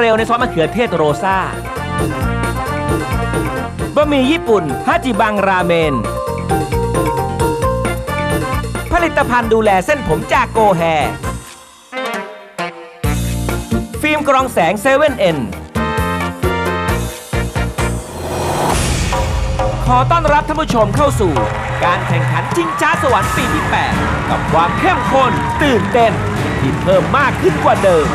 เร็วในซอสมะเขือเทศโรซาบะหมี่ญี่ปุ่นฮาจิบังราเมน ผลิตภัณฑ์ดูแลเส้นผมจากโกแฮ ฟิล์มกรองแสงเซเว่นเอ็นขอต้อนรับท่านผู้ชมเข้าสู่ การแข่งขันชิงช้าสวรรค์ปีที่ 8 กับความเข้มข้นตื่นเต้นที่เพิ่มมากขึ้นกว่าเดิม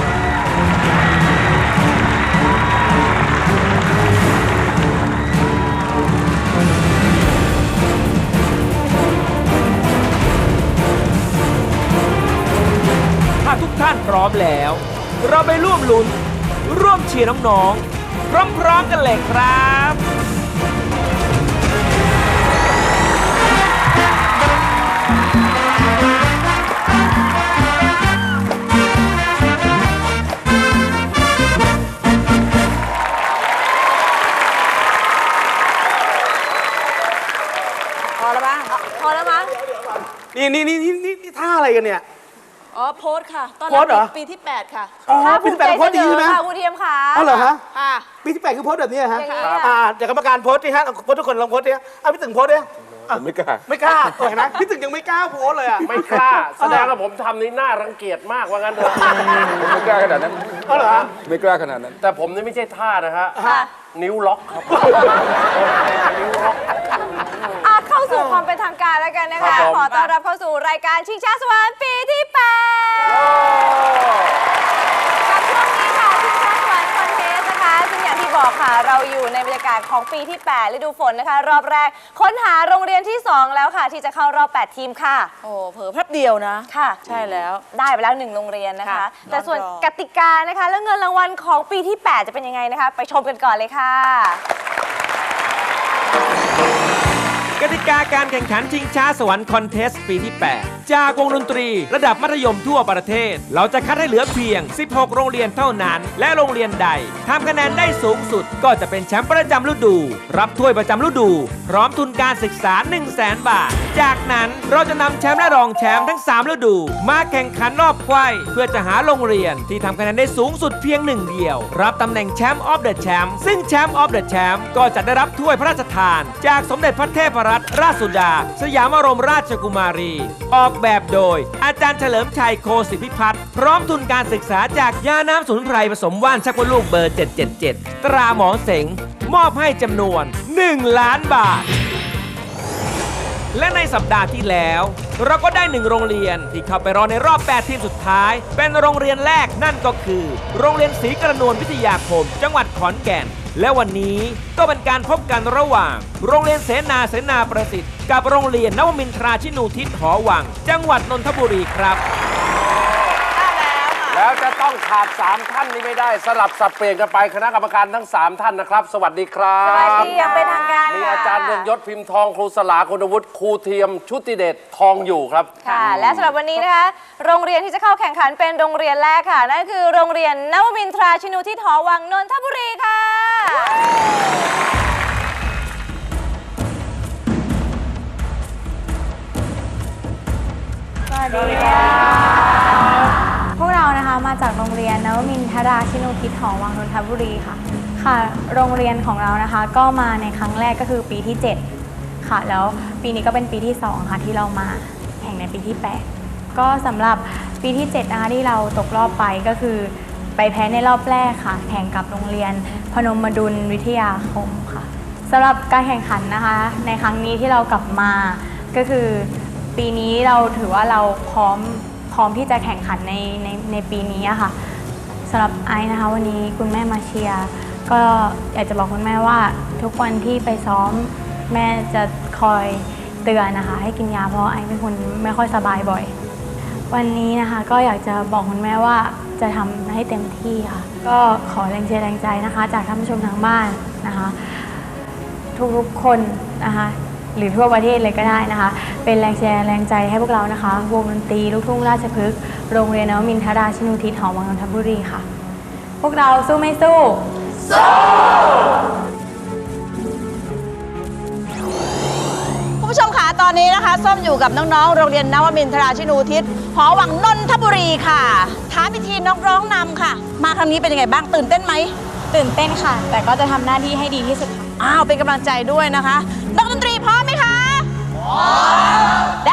าทุกท่านพร้อมแล้ว เราไปร่วมลุ้น ร่วมเชียร์น้องๆ พร้อมๆกันเลยครับพอแล้วมั้งพอแล้วมั้งนี่นี่นี่นี่นี่นี่ท่าอะไรกันเนี่ย อ๋อโพสต์ค่ะตอนโพสต์เหรอ ปีที่ 8 ค่ะอ๋อค่ะปีที่แปดโพสต์ดีใช่ไหม ค่ะคุณเทียมค่ะอ๋อเหรอฮะ ค่ะ ปีที่แปดคือโพสต์แบบนี้ฮะอย่างนี้ค่ะ อ่าเดี๋ยวกรรมการโพสต์ดิฮะโพสต์ทุกคนลองโพสต์ดิฮะอะพี่ตึงโพสต์ดิอะไม่กล้า ไม่กล้าเออเห็นไหมพี่ตึงยังไม่กล้าโพสต์เลยอะไม่กล้า แสดงว่าผมทำนี่น่ารังเกียจมากว่างั้นเถอะ ผมไม่กล้าขนาดนั้น เอาเหรอฮะไม่กล้าขนาดนั้น แต่ผมนี่ไม่ใช่ท่านะฮะค่ะนิ้วล็อกครับ นิ้วล็อก อะเข้า สู่ความเป็นทางการแล้วกันนะครัคะบผม ขอต้อนรับเข้าสู่รายการชิงช้าสวรรค์ปีที่8กับช่วงนี้ค่ะชิงช้าสวรรค์คอนเทสนะคะ ซึ่งอย่างที่บอกค่ะเราอยู่ในบรรยากาศของปีที่ 8 ฤดูฝนนะคะ รอบแรก ค้นหาโรงเรียนที่ 2 แล้วค่ะ ที่จะเข้ารอบ 8 ทีมค่ะ โอ้เผลอแป๊บเดียวนะ ค่ะ ใช่แล้ว ได้ไปแล้วหนึ่งโรงเรียนนะคะ ค่ะแต่ส่วนรอบรองกติกานะคะ และเงินรางวัลของปีที่ 8 จะเป็นยังไงนะคะ ไปชมกันก่อนเลยค่ะ กติกาการแข่งขันชิงช้าสวรรค์คอนเทสต์ปีที่ 8จากวงดนตรี ระดับมัธยมทั่วประเทศ เราจะคัดให้เหลือเพียง 16 โรงเรียนเท่านั้น และโรงเรียนใดทำคะแนนได้สูงสุด ก็จะเป็นแชมป์ประจำฤดู รับถ้วยประจำฤดู พร้อมทุนการศึกษา 1 0 0 0 0แบาท จากนั้นเราจะนำแชมป์และรองแชมป์ทั้ง 3 ฤดู มาแข่งขันรอบไขว้เพื่อจะหาโรงเรียนที่ทำคะแนนได้สูงสุดเพียงหนึ่งเดียว รับตำแหน่งแชมป์ออฟเดอะแชมป์ซึ่งแชมป์ออฟเดอะแชมป์ก็จะได้รับถ้วยพระราชทาน จากสมเด็จพระเทพรัตนราชสุดา สยามบรมราชกุมารี ออกแบบโดย อาจารย์เฉลิมชัยโคสิพิพัฒน์พร้อมทุนการศึกษาจากยาน้ำสมุนไพรผสมว่านชักวลูกเบอร์ 777 ตราหมอเสง มอบให้จำนวน 1 ล้านบาทและในสัปดาห์ที่แล้ว เราก็ได้หนึ่งโรงเรียนที่เข้าไปรอในรอบ 8 ทีมสุดท้าย เป็นโรงเรียนแรกนั่นก็คือ โรงเรียนศรีกระนวลวิทยาคม จังหวัดขอนแก่น และวันนี้ก็เป็นการพบกันระหว่าง โรงเรียนเสนาเสนาประสิทธิ์ กับโรงเรียนนวมินทราชินูทิศหอวัง จังหวัดนนทบุรีครับ ต้องขาด 3 ท่านนี้ไม่ได้สลับสับเปลี่ยนกันไปคณะกรรมการทั้ง 3 ท่านนะครับ สวัสดีครัสวัสบดีอย่างเป็นทางการมีค่ะอาจารย์เรืองยศพิมพ์ทองครูสลาคุณวุฒิครูเทียมชุติเดชทองอยู่ครับค่ะ และสำหรับวันนี้นะคะ โรงเรียนที่จะเข้าแข่งขันเป็นโรงเรียนแรกค่ะนั่นคือโรงเรียนนวมินทราชินูทิศหอวังนนทบุรีค่ะสวัสดีค่ะ มาจากโรงเรียนนวมินทราชินุพิทหอวังนนทบุรีค่ะ ค่ะ โรงเรียนของเรานะคะ ก็มาในครั้งแรกก็คือปีที่ 7 ค่ะ แล้วปีนี้ก็เป็นปีที่ 2 ค่ะ ที่เรามาแข่งในปีที่ 8 ก็สำหรับปีที่7นะคะที่เราตกรอบไปก็คือ ไปแพ้ในรอบแรกค่ะ แข่งกับโรงเรียนพนมดุลวิทยาคมค่ะสำหรับการแข่งขันนะคะ ในครั้งนี้ที่เรากลับมาก็คือ ปีนี้เราถือว่าเราพร้อม พร้อมที่จะแข่งขันในในในปีนี้ค่ะสำหรับไอซ์นะคะวันนี้คุณแม่มาเชียร์ก็อยากจะบอกคุณแม่ว่า ทุกวันที่ไปซ้อมแม่จะคอยเตือนนะคะ ให้กินยาเพราะไอซ์เป็นคนไม่ค่อยสบายบ่อย วันนี้นะคะก็อยากจะบอกคุณแม่ว่าจะทำให้เต็มที่ค่ะ ก็ขอแรงเชียร์แรงใจนะคะ จากท่านผู้ชมทางบ้านนะคะ ทุกๆคนนะคะ หรือทั่วประเทศเลยก็ได้นะคะ เป็นแรงเชียร์แรงใจให้พวกเรานะคะ วงดนตรีลูกทุ่งราชพฤกษ์โรงเรียนนวมินทราชินูทิศหอวังนนทบุรีค่ะ พวกเราสู้ไม่สู้คุณผู้ชมคะตตอนนี้นะคะส้มอยู่กับน้องๆ โรงเรียนนวมินทราชินูทิศหอวังนนทบุรีค่ะท้าพิธีน้องร้องนำค่ะ มาครั้งนี้เป็นยังไงบ้างตื่นเต้นไหมตื่นเต้นค่ะ แต่ก็จะทำหน้าที่ให้ดีที่สุดค่ะอ้าวเป็นกำลังใจด้วยนะคะนักดนตรี ได้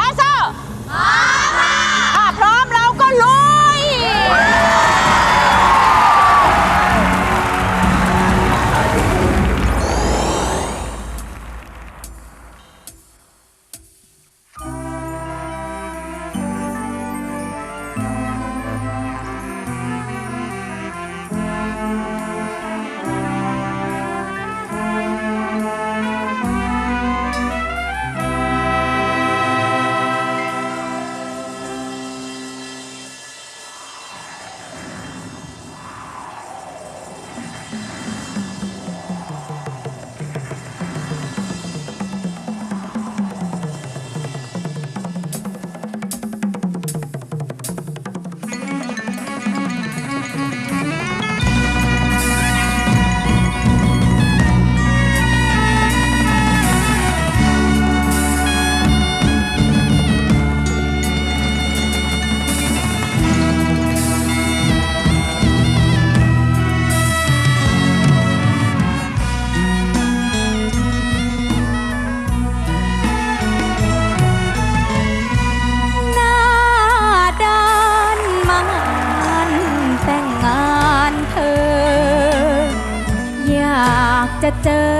เจอ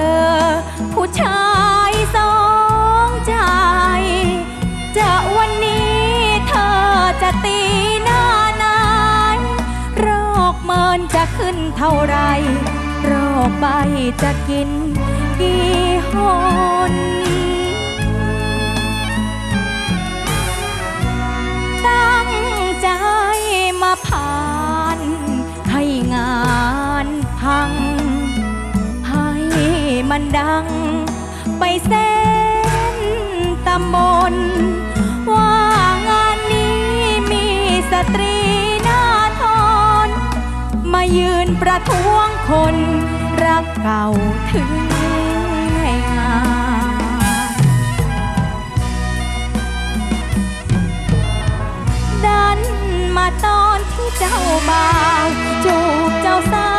ผู้ชายสองใจ จะวันนี้เธอจะตีหน้าไหนโรคเมินจะขึ้นเท่าไร โรคใบจะกินกี่หนตั้งใจมาผ่านให้งาน มันดัง ไปเส้นตำบล ว่างานนี้มีสตรีหน้าทอนมายืนประท้วงคนรักเก่าถึงในงานดันมาตอนที่เจ้าบ่าวจูบเจ้าสาว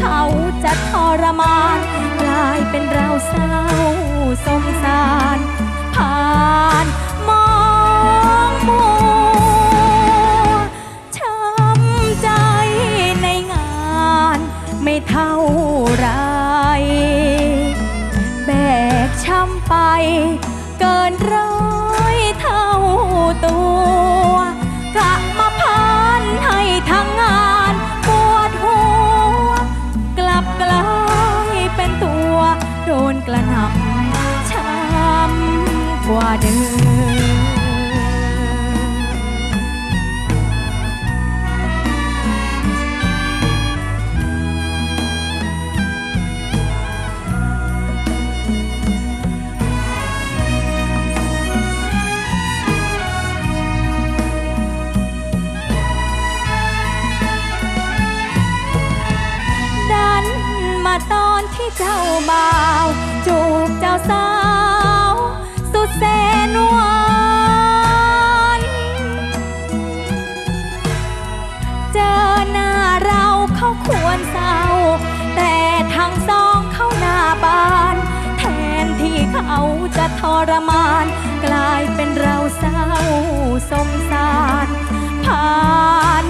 เขาจะทรมานกลายเป็นเราเศร้าสงสารผ่านมองมัวช้ำใจในงานไม่เท่าไร แบกช้ำไป กระหน่ำช้ำกว่าเดิม ตอนที่เจ้าบ่าว จูบเจ้าสาว สุดแสนหวานเจอหน้าเราเขาควรเศร้า แต่ทางสองเข้าหน้าบาน แทนที่เขาจะทรมาน กลายเป็นเราเศร้าสงสารผ่าน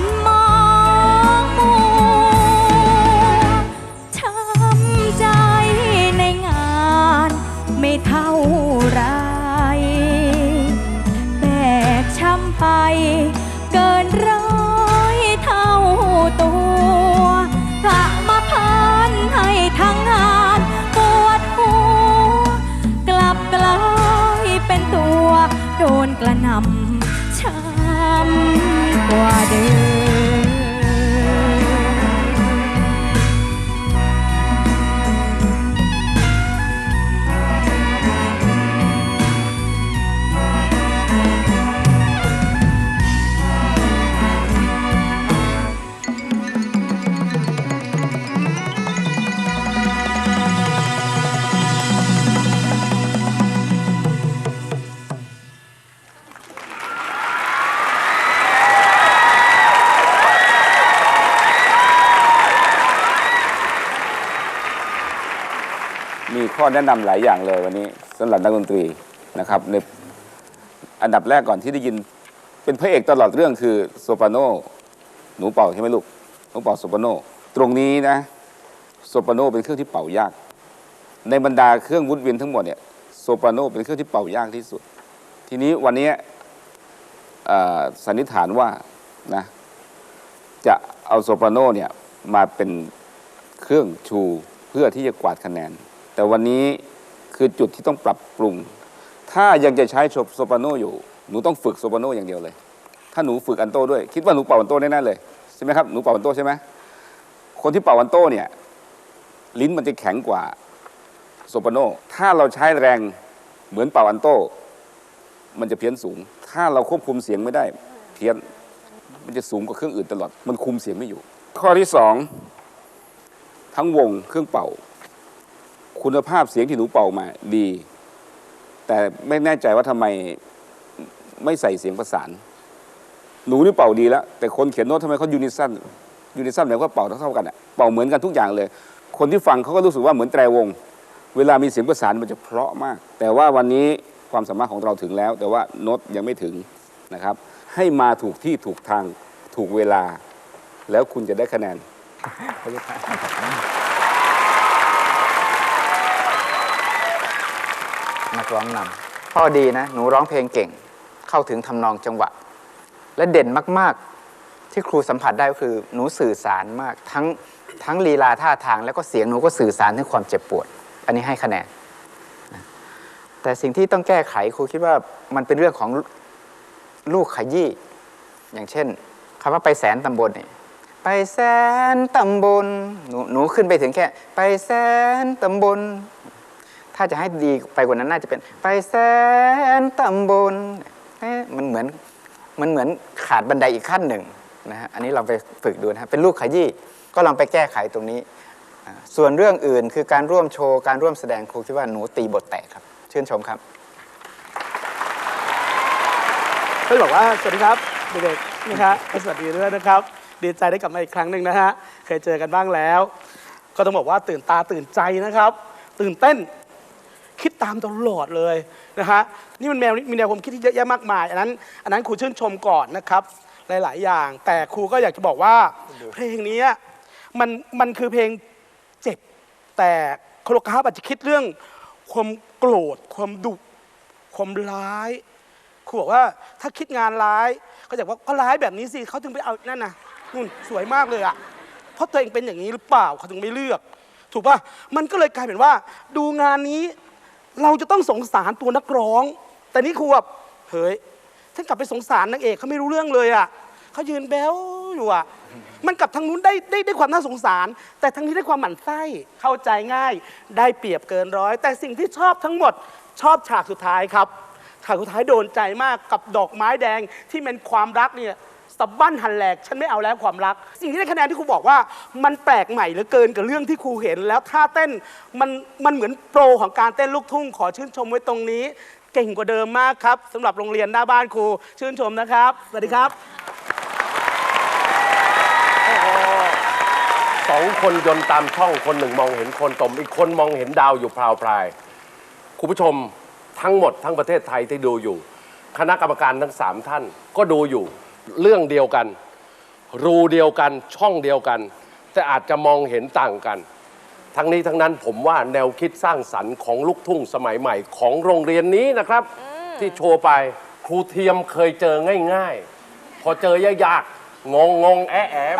ข้อแนะนำหลายอย่างเลยวันนี้สำหรับนักดนตรีนะครับในอันดับแรกก่อนที่ได้ยิน เป็นพระเอกตลอดเรื่องคือโซปราโนหนูเป่าใช่ไหมลูกหนูเป่าโซปราโนตรงนี้นะโซปราโนเป็นเครื่องที่เป่ายาก ในบรรดาเครื่องวุดวินทั้งหมดเนี่ยโซปราโนเป็นเครื่องที่เป่ายากที่สุด ทีนี้วันนี้อ่อสันนิษฐานว่านะจะเอาโซปราโนเนี่ยมาเป็นเครื่องชูเพื่อที่จะกวาดคะแนน แต่วันนี้คือจุดที่ต้องปรับปรุง ถ้ายังจะใช้โซปราโนอยู่ หนูต้องฝึกโซปราโนอย่างเดียวเลย ถ้าหนูฝึกอันโต้ด้วย คิดว่าหนูเป่าอันโต้แน่ๆเลยใช่ไหมครับหนูเป่าอันโต้ใช่ไหมคนที่เป่าอันโต้เนี่ยลิ้นมันจะแข็งกว่าโซปราโนถ้าเราใช้แรงเหมือนเป่าอันโต้ มันจะเพี้ยนสูง ถ้าเราควบคุมเสียงไม่ได้ เพี้ยนมันจะสูงกว่าเครื่องอื่นตลอด มันคุมเสียงไม่อยู่ ข้อที่สองทั้งวงเครื่องเป่า คุณภาพเสียงที่หนูเป่ามาดี แต่ไม่แน่ใจว่าทำไมไม่ใส่เสียงประสาน หนูนี่เป่าดีแล้ว แต่คนเขียนโน้ตทำไมเขายูนิซันยูนิซันเนี่ยก็เป่าเท่ากันอะเป่าเหมือนกันทุกอย่างเลย คนที่ฟังเขาก็รู้สึกว่าเหมือนแตรวง เวลามีเสียงประสานมันจะเพราะมาก แต่ว่าวันนี้ความสามารถของเราถึงแล้ว แต่ว่าโน้ตยังไม่ถึงนะครับ ให้มาถูกที่ถูกทางถูกเวลา แล้วคุณจะได้คะแนน นัก ร้องนำข้อดีนะ หนูร้องเพลงเก่ง เข้าถึงทำนองจังหวะ และเด่นมากๆ ที่ครูสัมผัสได้ก็คือหนูสื่อสารมาก ทั้งทั้งลีลาท่าทาง แล้วก็เสียงหนูก็สื่อสารถึงความเจ็บปวด อันนี้ให้คะแนนแต่สิ่งที่ต้องแก้ไขครูคิดว่ามันเป็นเรื่องของลูกขยี้อย่างเช่นคำว่าไปแสนตำบลเนี่ยไปแสนตำบลหนูหนูขึ้นไปถึงแค่ ไปแสนตำบล ถ้าจะให้ดีไปกว่านั้นน่าจะเป็น ไปแสนตำบลมันเหมือนมันเหมือนขาดบันไดอีกขั้นหนึ่งนะฮะอันนี้เราไปฝึกดูนะฮะเป็นลูกขยี้ก็ลองไปแก้ไขตรงนี้ ส่วนเรื่องอื่นคือการร่วมโชว์ การร่วมแสดงครูคิดว่าหนูตีบทแตกครับ ชื่นชมครับก็บอกว่าสวัสดีครับเด็กๆนะฮะสวัสดีด้วยนะครับ ดีใจได้กลับมาอีกครั้งหนึ่งนะฮะเคยเจอกันบ้างแล้ว ก็ต้องบอกว่าตื่นตาตื่นใจนะครับ ตื่นเต้น คิดตามตลอดเลยนะฮะนี่มันแนวมีแนวความคิดที่เยอะแยะมากมาย อันนั้น อันนั้นครูชื่นชมก่อนนะครับ หลาย ๆ อย่าง แต่ครูก็อยากจะบอกว่า เพลงนี้มันมันคือเพลงเจ็บ แต่โคโลกราฟอาจจะคิดเรื่อง ความโกรธ ความดุความร้ายครูบอกว่าถ้าคิดงานร้ายก็จะว่าก็ร้ายแบบนี้สิเขาถึงไปเอานั่นนะนู่นสวยมากเลยอะเพราะตัวเองเป็นอย่างนี้หรือเปล่าเขาถึงไม่เลือก ถูกป่ะมันก็เลยกลายเป็นว่า ดูงานนี้ เราจะต้องสงสารตัวนักร้อง แต่นี่ครูแบบเฮ้ยท่านกลับไปสงสารนางเอกเขาไม่รู้เรื่องเลยอะเขายืนแบ้วอยู่อะมันกลับทางนู้นได้ได้ได้ความน่าสงสาร แต่ทางนี้ได้ความหมั่นไส้เข้าใจง่าย ได้เปรียบเกินร้อย แต่สิ่งที่ชอบทั้งหมดชอบฉากสุดท้ายครับฉากสุดท้ายโดนใจมากกับดอกไม้แดงที่เป็นความรักเนี่ย สะบั้นหันแหลก ฉันไม่เอาแล้วความรัก สิ่งที่ได้คะแนนที่ครูบอกว่า มันแปลกใหม่เหลือเกินกับเรื่องที่ครูเห็น แล้วท่าเต้นมันมันเหมือนโปรของการเต้นลูกทุ่ง ขอชื่นชมไว้ตรงนี้ เก่งกว่าเดิมมากครับสำหรับโรงเรียนหน้าบ้านครูชื่นชมนะครับสวัสดีครับ สองคนยนต์ตามช่องคนหนึ่งมองเห็นคนตมอีกคนมองเห็นดาวอยู่พราวพรายคุณผู้ชมทั้งหมดทั้งประเทศไทยที่ดูอยู่ คณะกรรมการทั้งสามท่านก็ดูอยู่ เรื่องเดียวกัน รูเดียวกันช่องเดียวกัน แต่อาจจะมองเห็นต่างกัน ทั้งนี้ทั้งนั้นผมว่าแนวคิดสร้างสรรค์ของลูกทุ่งสมัยใหม่ของโรงเรียนนี้นะครับ ที่โชว์ไปครูเทียมเคยเจอง่าย ๆ พอเจอยากๆงงงงๆแอะแอะ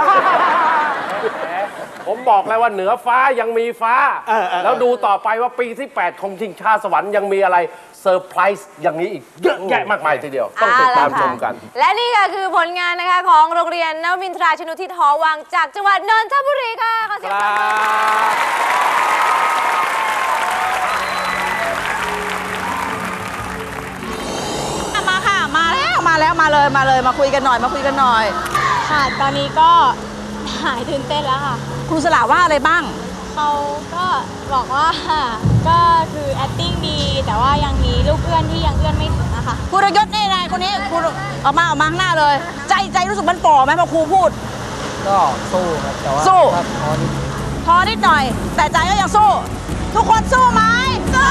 ผมบอกแล้วว่าเหนือฟ้ายังมีฟ้า เออเออ แล้วดูต่อไปว่าปีที่ 8 ของชิงชาสวรรค์ยังมีอะไรเซอร์ไพรส์อย่างนี้อีกเยอะแยะมากมายทีเดียว ต้องติดตามชมกันและนี่ค่ะคือผลงานนะคะของโรงเรียนนวมินทราชนุทิศหอวังจากจังหวัดนนทบุรีค่ะขอเสียงปรบมือมาค่ะ มาแล้วมาแล้วมาเลยมาเลยมาคุยกันหน่อยมาคุยกันหน่อย ค่ะ ตอนนี้ก็หายตื่นเต้นแล้วค่ะ ครูสลาว่าอะไรบ้าง เขาก็บอกว่าก็คือ acting ดี แต่ว่ายังมีลูกเอื้อนที่ยังเอื้อนไม่ถึงนะคะ ครูรยศนี่นายคนนี้ครูออกมาออกมาข้างหน้าเลย ใจใจรู้สึกมันฝ่อไหมพอครูพูด ก็สู้ครับแต่ว่าสู้ ก็พอนิด พอนิดหน่อย แต่ใจก็ยังสู้ ทุกคนสู้ไหมผ่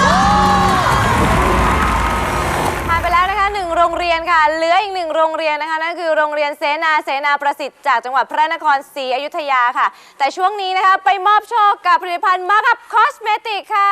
งโรงเรียนค่ะ เหลืออีกหนึ่งโรงเรียนนะคะนั่นคือโรงเรียนเสนาเสนาประสิทธิ์จากจังหวัดพระนครศรีอยุธยาค่ะ แต่ช่วงนี้นะคะไปมอบโชคกับผลิตภัณฑ์มากับคอสเมติกค่ะ